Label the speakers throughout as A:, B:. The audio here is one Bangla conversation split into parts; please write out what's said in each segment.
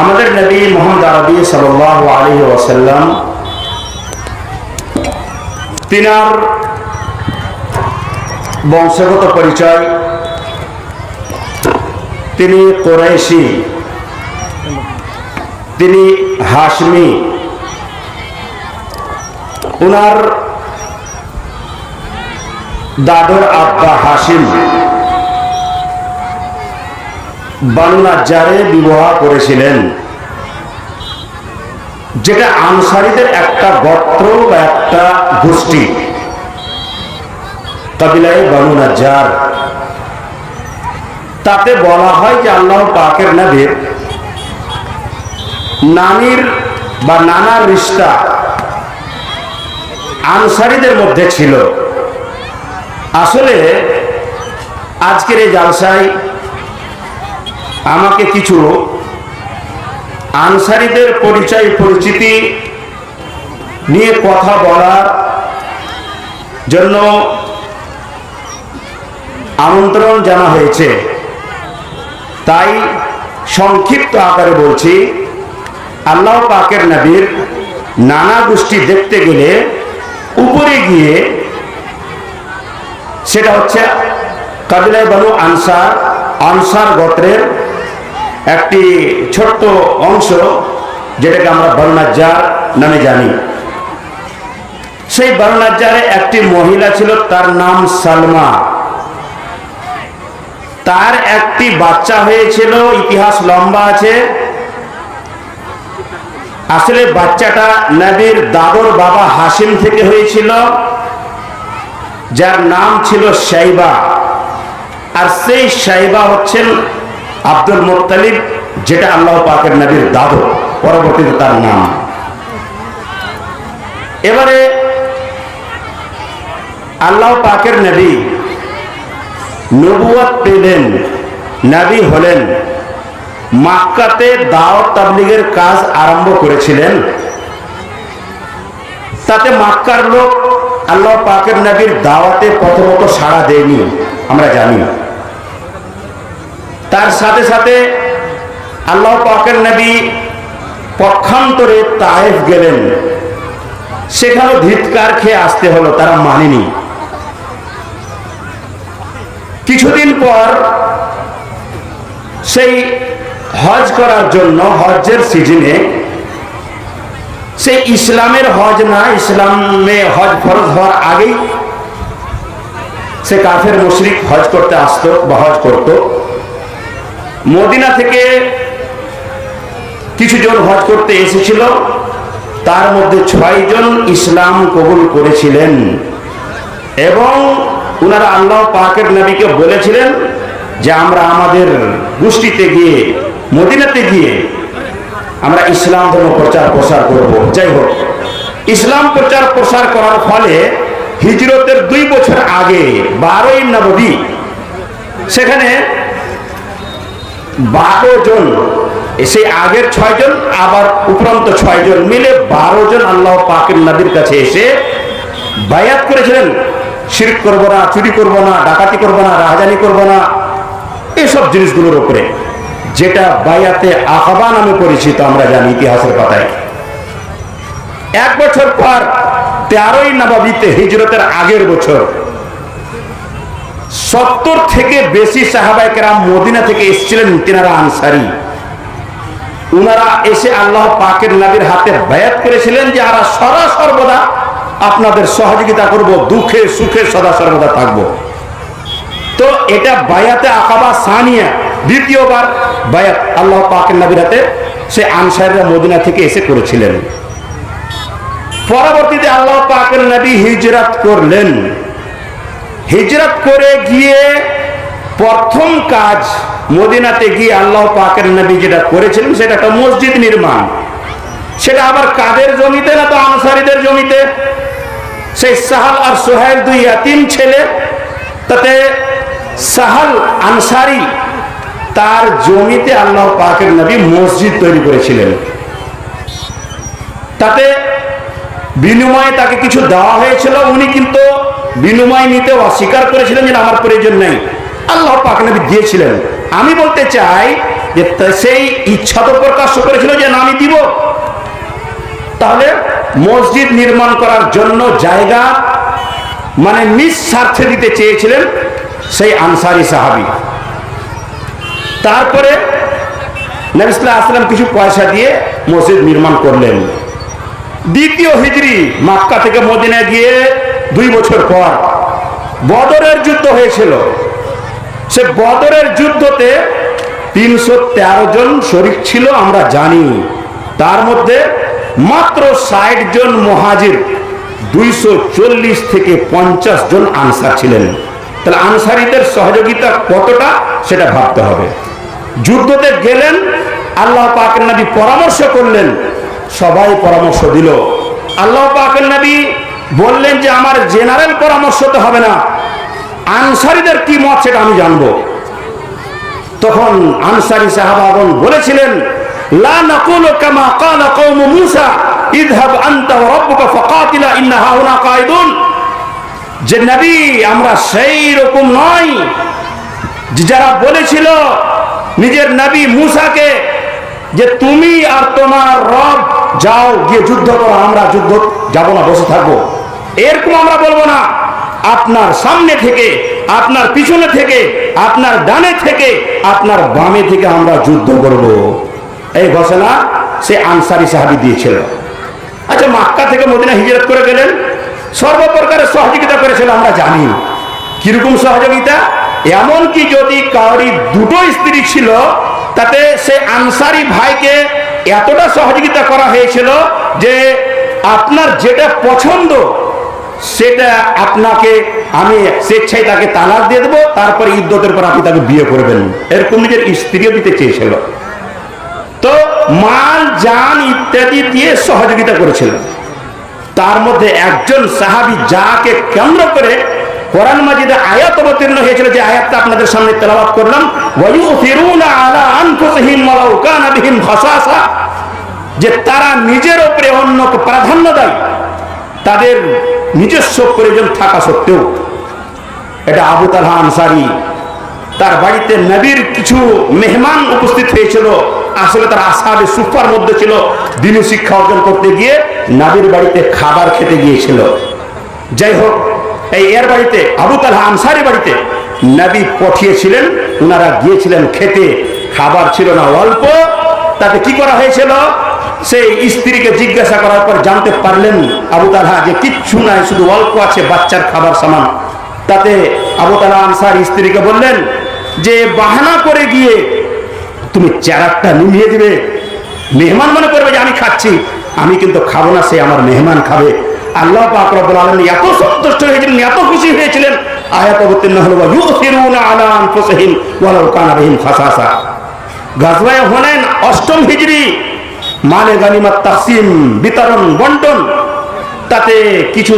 A: আমাদের নবী মোহাম্মদ আরবি সাল্লাহ আলী ওয়াসাল্লাম, তিনার বংশগত পরিচয়, তিনি কোরাইশি, তিনি হাসমি ওনার দাদর আব্বা হাসিম বানুনাজারে বিবাহ করেছিলেন। যেটা আনসারীদের একটা গোত্র বা একটা গোষ্ঠী। কাবিলায় তাতে বলা হয় যে আল্লাহ পাকের নবীর নানির বা নানার রিস্তা আনসারীদের মধ্যে ছিল। আসলে আজকের এই জালসায় আমাকে কিছু আনসারিদের পরিচয়, পরিচিতি নিয়ে কথা বলার জন্য আমন্ত্রণ জানা হয়েছে। তাই সংক্ষিপ্ত আকারে বলছি, আল্লাহ পাকের নবীর নানা গোষ্ঠী দেখতে গেলে উপরে গিয়ে সেটা হচ্ছে কাবিলায় বানু আনসার আনসার গোত্রের একটি ছোট্ট অংশ যেটাকে আমরা বর্ণাজ্জার নামে জানি। সেই বর্ণাজ্জারে একটি মহিলা ছিল, তার নাম সালমা। তার একটি বাচ্চা হয়েছিল, ইতিহাস লম্বা আছে। আসলে বাচ্চাটা নবীর দাদর বাবা হাসিম থেকে হয়েছিল, যার নাম ছিল সাইবা আর সেই সাইবা হচ্ছেন আব্দুল মোত্তালিব, যেটা আল্লাহ পাকের নবীর দাদু, পরবর্তীতে তার নাম। এবারে আল্লাহ পাকের নবী নবুয়াত পেলেন, নবী হলেন, মাক্কাতে দাওয়াত তাবলিগের কাজ আরম্ভ করেছিলেন। তাতে মাক্কার লোক আল্লাহ পাকের নবীর দাওয়াতে প্রথমত সাড়া দেয়নি, আমরা জানি। তার সাথে সাথে আল্লাহ পাকের নবী পক্ষান্তরে তায়েফ গেলেন। সেখানেও ধিৎকার খেয়ে আসতে হলো, তারা মানেনি। কিছুদিন পর সেই হজ করার জন্য, হজের সিজনে সেই ইসলামের হজ না, ইসলামে হজ ফরজ হওয়ার আগেই সে কাফের মুশরিক হজ করতে আসতো বা হজ করত। মদিনা থেকে কিছু জন হজ করতে এসেছিল। তার মধ্যে ছয়জন ইসলাম কবুল করেছিলেন। এবং ওনারা আল্লাহ পাকের নবীকে বলেছিলেন যে, আমরা আমাদের গোষ্ঠীতে গিয়ে, মদিনাতে গিয়ে আমরা ইসলাম ধর্ম প্রচার প্রসার করব। যাই হোক, ইসলাম প্রচার প্রসার করার ফলে হিজরতের দুই বছর আগে বারোই নবদী সেখানে বারো জন সেই আগের ছয়জন আবার উপরন্ত ছয়জন মিলে বারো জন আল্লাহ পাকের নদীর কাছে এসে বায়াত করেছিলেন। শিরক করব না, চুরি করব না, ডাকাতি করব না, রাহাজানি করব না। এসব জিনিসগুলোর উপরে যেটা বায়াতে আকাবা নামে পরিচিত, আমরা জানি ইতিহাসের পাতায়। এক বছর পর তেরোই নবাবিতে হিজরতের আগের বছর সত্তর থেকে বেশি সাহাবাইকেরাম মদিনা থেকে এসেছিলেন তিনারা আনসারি। উনারা এসে আল্লাহ পাকের নবীর হাতে ব্যয়াত করেছিলেন যে আমরা সদা সর্বদা আপনাদের সহযোগিতা করব, দুঃখে সুখে সদা সর্বদা থাকব। তো এটা বায়াতে আকাবা সানিয়া, দ্বিতীয়বার বায়াত আল্লাহ পাকের নবীর হাতে সে আনসাররা মদিনা থেকে এসে করেছিলেন। পরবর্তীতে আল্লাহ পাকের নবী হিজরাত করলেন। হিজরত করে গিয়ে প্রথম কাজ মদিনাতে গিয়ে আল্লাহ পাকের নবী যেটা করেছিলেন, সেটা একটা মসজিদ নির্মাণ। সেটা আবার কাদের জমিতে না তো আনসারীদের জমিতে? সেই সাহাল আর সোহেল দুই তিন ছেলে, তাতে সাহাল আনসারি তার জমিতে আল্লাহ পাকের নবী মসজিদ তৈরি করেছিলেন। তাতে বিনিময়ে তাকে কিছু দেওয়া হয়েছিল, উনি কিন্তু বিনিময় নিতে অস্বীকার করেছিলেন যে আমার প্রয়োজন নেই। আল্লাহ পাক দিয়েছিলেন। আমি বলতে চাই যে সেই ইচ্ছা তো প্রকাশ করেছিল যে না, আমি দিব। তাহলে মসজিদ নির্মাণ করার জন্য জায়গা মানে নিঃস্বার্থে দিতে চেয়েছিলেন সেই আনসারি সাহাবি। তারপরে নবিসুল্লাহ আসলাম কিছু পয়সা দিয়ে মসজিদ নির্মাণ করলেন। দ্বিতীয় হিজড়ি মাক্কা থেকে মদিনায় গিয়ে দুই বছর পর বদরের যুদ্ধ হয়েছিল। সে বদরের যুদ্ধতে তিনশো তেরো জন শরিক ছিল, আমরা জানি। তার মধ্যে মাত্র ষাট জন মহাজির, দুইশো চল্লিশ থেকে পঞ্চাশ জন আনসার ছিলেন। তাহলে আনসারিদের সহযোগিতা কতটা সেটা ভাবতে হবে। যুদ্ধতে গেলেন, আল্লাহ পাকের নবী পরামর্শ করলেন, সবাই পরামর্শ দিল। আল্লাহ পাকের নবী বললেন যে আমার জেনারেল পরামর্শ তো হবে না। আনসারিদের কি মত সেটা আমি জানব। তখন আনসারি সাহাবাগণ বলেছিলেন, লা নাকুলু কামা ক্বালা কওমু মূসা, ইযহাব আনতা ওয়া রাব্বুকা ফাকাতিলা, ইন্না হাউনা কায়িদুন যে নবী, আমরা সেই রকম নই। যারা বলেছিল নিজের নবী মূসাকে যে তুমি আর তোমার রব যাও, গিয়ে যুদ্ধ করো, আমরা যুদ্ধ যাব না, বসে থাকব। এরকম আমরা বলব না। আপনার সামনে থেকে, আপনার পিছনে থেকে, আপনার ডানে থেকে, আপনার বামে থেকে আমরা যুদ্ধ করব। এই ঘোষণা সে আনসারি সাহাবি দিয়েছিল। আচ্ছা মাক্কা থেকে মদিনা হিজরত করে গেলেন। সর্বপ্রকারের সহযোগিতা করেছিল, আমরা জানি। কীরকম সহযোগিতা? এমনকি যদি কাউরি দুটো স্ত্রী ছিল, তাতে সে আনসারি ভাইকে এতটা সহযোগিতা করা হয়েছিল যে আপনার যেটা পছন্দ সেটা আপনাকে, আমি স্বেচ্ছায় তাকে তালাক দিয়ে দেবো, তারপরে ইদ্যতের পর আপনি তাকে বিয়ে করবেন এরকম নিজের স্ত্রীও দিতে চেয়েছিল। তো মাল, জান ইত্যাদি দিয়ে সহযোগিতা করেছিলেন তার মধ্যে একজন সাহাবি যাকে কেন্দ্র করে কোরআন মাজিদে আয়াত অবতীর্ণ হয়েছিল, যে আয়াতটা আপনাদের সামনে তেলাওয়াত করলাম যে তারা নিজের উপরে অন্যকে প্রাধান্য দেয়। তাদের নিজস্ব প্রয়োজন থাকা সত্ত্বেও এটা আবু তালহা আনসারি তার বাড়িতে নবীর কিছু মেহমান উপস্থিত হয়েছিল। আসলে তার আসাবে সুপার মধ্যে ছিল। দিনী শিক্ষা অর্জন করতে গিয়ে নাবির বাড়িতে খাবার খেতে গিয়েছিল। যাই হোক, এই এর বাড়িতে, আবু তালহা আনসারি বাড়িতে নবী পাঠিয়েছিলেন। ওনারা গিয়েছিলেন খেতে। খাবার ছিল না, অল্প। তাতে কি করা হয়েছিল? সেই স্ত্রীকে জিজ্ঞাসা করার পর জানতে পারলেন আবু তালহা যে কিচ্ছু নাই, শুধু অল্প আছে বাচ্চার খাবার সামান। তাতে আবু তালা আনসার স্ত্রীকে বললেন, যে বাহানা করে গিয়ে তুমি চারাকটা নিভিয়ে দিবে, মেহমান মনে করবে যে আমি খাচ্ছি, আমি কিন্তু খাব না, সে আমার মেহমান খাবে। আল্লাহ রব্বুল এত সন্তুষ্ট হয়েছিলেন, এত খুশি হয়েছিলেন, আয়াত অবতীর্ণ হলো আলা অষ্টম হিজরি মালে গানিমাত তাকসিম, বিতরণ, বন্টন। তাতে কিছু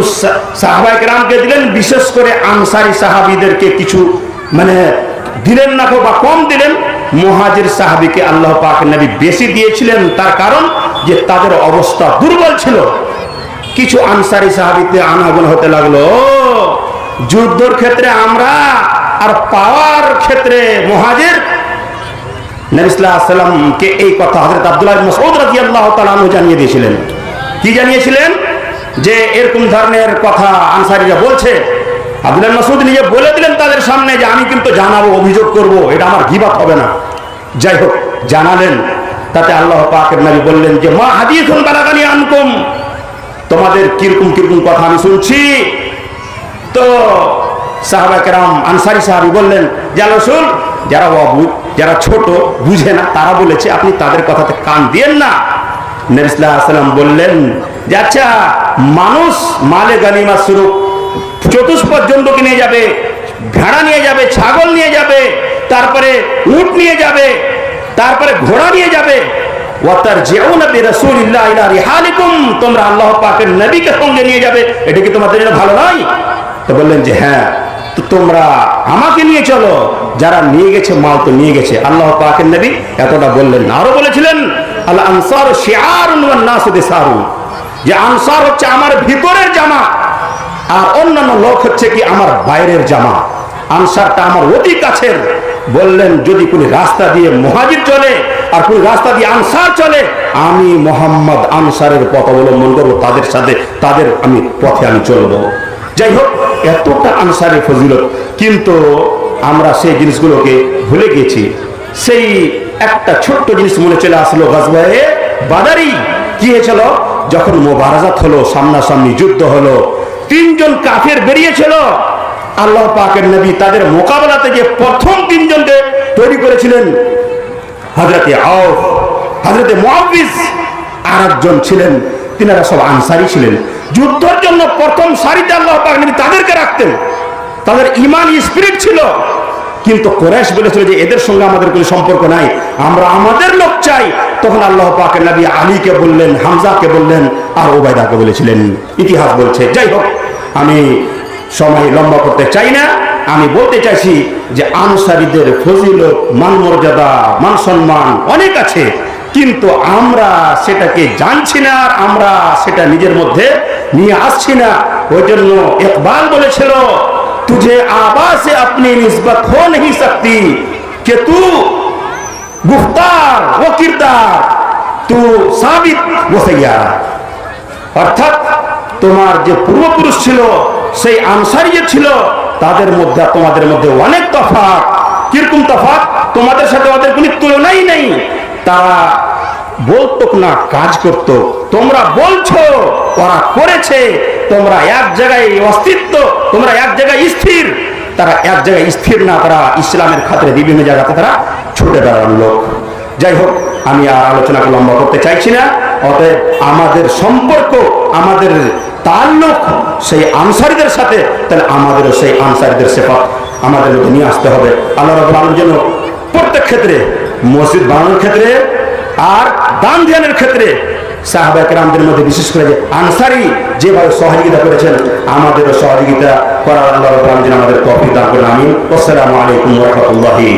A: সাহাবাই রামকে দিলেন, বিশেষ করে আনসারি সাহাবিদেরকে কিছু মানে দিলেন না বা কম দিলেন। মহাজির সাহাবিকে আল্লাহ পাক নবী বেশি দিয়েছিলেন, তার কারণ যে তাদের অবস্থা দুর্বল ছিল। কিছু আনসারি সাহাবিতে আনাগোনা হতে লাগল, যুদ্ধর ক্ষেত্রে আমরা আর পাওয়ার ক্ষেত্রে মহাজির নবিসামকে এই কথা হজরত আব্দুল্লাহ মসউদ রাজি আল্লাহ তালু জানিয়ে দিয়েছিলেন কি জানিয়েছিলেন? যে এরকম ধরনের কথা আনসারিরা বলছে। আব্দুল্লাহ মাসুদ নিজে বলে দিলেন তাদের সামনে যে আমি কিন্তু জানাব, অভিযোগ করব, এটা আমার গিবাত হবে না। যাই হোক, জানালেন। তাতে আল্লাহ পাকের নবী বললেন যে, মা হাদিসুন বালাগানি আনকুম। তোমাদের কীরকম কীরকম কথা আমি শুনছি। তো সাহাবাকেরাম আনসারি সাহাবি বললেন, যা রসুল যারা অবু যারা ছোট বুঝে না, তারা বলেছে, আপনি তাদের কথাতে কান দিয়েন না। নবিসাম বললেন, যে আচ্ছা মানুষ মালে গানিমা স্বরূপ চতুষ্পদ জন্তুকে নিয়ে যাবে? ভেড়া নিয়ে যাবে, ছাগল নিয়ে যাবে, তারপরে উট নিয়ে যাবে, তারপরে ঘোড়া নিয়ে যাবে। তোমরা আল্লাহ সঙ্গে নিয়ে যাবে। এটা কি তোমাদের ভালো নয়? তো বললেন যে হ্যাঁ তো তোমরা আমাকে নিয়ে চলো যারা নিয়ে গেছে মাল তো নিয়ে গেছে। আল্লাহ পাকের নবী এতটা বললেন আরও বলেছিলেন, আল আনসার নাসু যে আনসার হচ্ছে আমার ভিতরের জামা, আর অন্যান্য লোক হচ্ছে কি আমার বাইরের জামা। আনসারটা আমার অতি কাছের। বললেন, যদি কোন রাস্তা দিয়ে মহাজির চলে, আর কোন রাস্তা দিয়ে আনসার চলে, আমি মোহাম্মদ আনসারের পথ অবলম্বন করব, তাদের সাথে, তাদের আমি পথে আমি চলবো। যাই হোক, এতটা আনসারের ফজিলত। কিন্তু আমরা সেই জিনিসগুলোকে ভুলে গেছি সেই একটা ছোট্ট জিনিস মনে চলে আসলো গজবাহে বাদারি, কি হয়েছিল? যখন মোবারাজাত হলো, সামনাসামনি যুদ্ধ হলো, তিনজন কাফের বেরিয়েছিল। আল্লাহ পাকের নবী তাদের মোকাবেলাতে যে প্রথম তিনজনকে তৈরি করেছিলেন। হজরতে আউফ হজরতে মুআবিজ আর একজন ছিলেন। তিনারা সব আনসারি ছিলেন। যুদ্ধের জন্য প্রথম সারিতে আল্লাহ পাক নবী তাদেরকে রাখতেন। তাদের ইমান স্পিরিট ছিল। কিন্তু কোরআশ বলেছিল যে এদের সঙ্গে আমাদের কোনো সম্পর্ক নাই। আমরা আমাদের লোক চাই। তখন আল্লাহ পাকের নবী আলীকে বললেন, হামজাকে বললেন, আর ওবায়দাকে বলেছিলেন, ইতিহাস বলছে, যাই হোক, আমি সময় লম্বা করতে চাই না। আমি বলতে চাইছি যে আনসারীদের ফজিলত মান মর্যাদা মান সম্মান অনেক আছে। কিন্তু আমরা সেটাকে জানছি না, আর আমরা সেটা নিজের মধ্যে নিয়ে আসছি না। ওই জন্য ইকবাল বলেছিল तुझे आवाज से अपनी निस्बत हो नहीं सकती कि तू गुफ्तार वो किरदार तू साबित वो सैयारा অর্থাৎ তোমার যে পূর্বপুরুষ ছিল সেই আনসারি যে ছিল তাদের মধ্যে আর তোমাদের মধ্যে অনেক তফাৎ কিরকম তফাৎ তোমাদের সাথে ওদের কোনো তুলনাই নেই তারা বলতো না কাজ করত তোমরা বলছো ওরা করেছে তোমরা এক জায়গায় অস্তিত্ব, তোমরা এক জায়গায় স্থির। তারা এক জায়গায় স্থির না, তারা ইসলামের খাতিরে বিভিন্ন জায়গাতে তারা ছুটে বেড়ানো লোক। যাই হোক, আমি আর আলোচনাকে লম্বা করতে চাইছি না, অতএব আমাদের সম্পর্ক, আমাদের তাল্লুক, সেই আনসারীদের সাথে, তাহলে আমাদেরও সেই আনসারীদের সেবা আমাদের মধ্যে নিয়ে আসতে হবে। আল্লাহ রাবুল আলম যেন প্রত্যেক ক্ষেত্রে, মসজিদ বানানোর ক্ষেত্রে আর দান ধ্যানের ক্ষেত্রে সাহাবাক রামদের মধ্যে, বিশেষ করে যে আনসারি যেভাবে সহযোগিতা করেছেন, আমাদেরও সহযোগিতা করার আল্লাহ আমাদের কফি দান করেন আমি আসসালামু আলাইকুম রহমতুল্লাহি